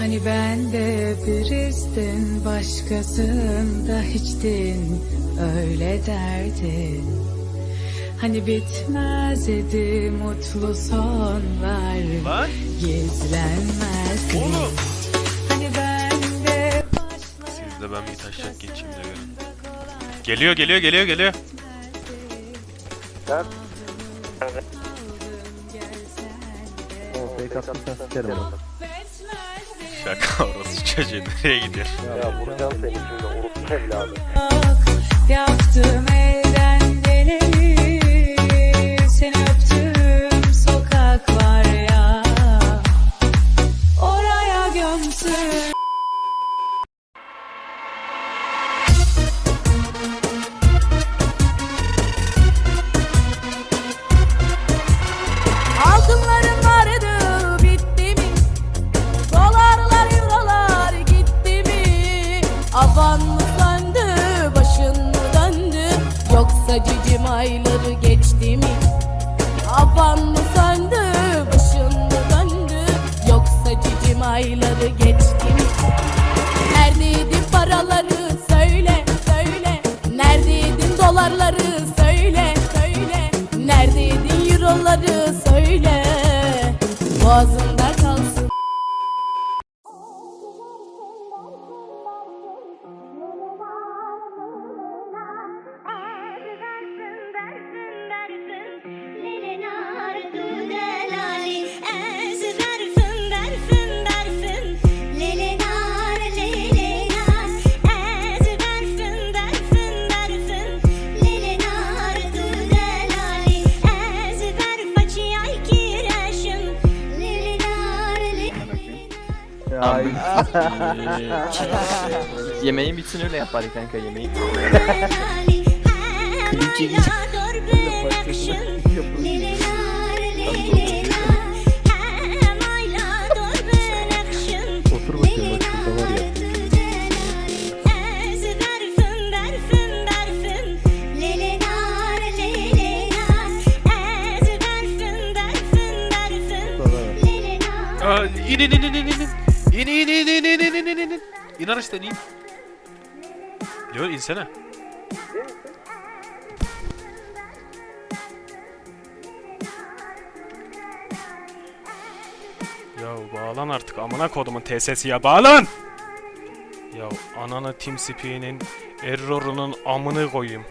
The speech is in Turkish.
Hani ben de biristin başkasında hiçtin öyle derdin Hani bitmez idi mutlu sonlar Lan gizlenmez oğlum. Hani ben de Siz de ben bir taşak geçeyim de görün. Geliyor geliyor geliyor geliyor. O fake attıysan sikerim onu. Şaka orası çocuğu nereye gidiyor? Ya vuracağım seni şimdi orospu evladı. Yaptım elden geleni Seni öptüm sokak var ya Oraya gömsün Avan mı söndü başın mı döndü? Yoksa cicim ayları geçti mi? Avan mı söndü başın mı döndü? Yoksa cicim ayları geçti mi? Neredeydi paraları söyle söyle Neredeydin dolarları söyle söyle Neredeydin euroları söyle Boğazında Ay. Yemeğin bitsin öyle yapar kanka yemeği. Otur bakayım bak şurada var ya. Aa, in in in in in in. İn in in in in in in in in in. İn araçtan in. Yo insene. Ya bağlan artık amına kodumun TS'si ya bağlan. Ya ananı TeamSpeak'in error'unun amını koyayım.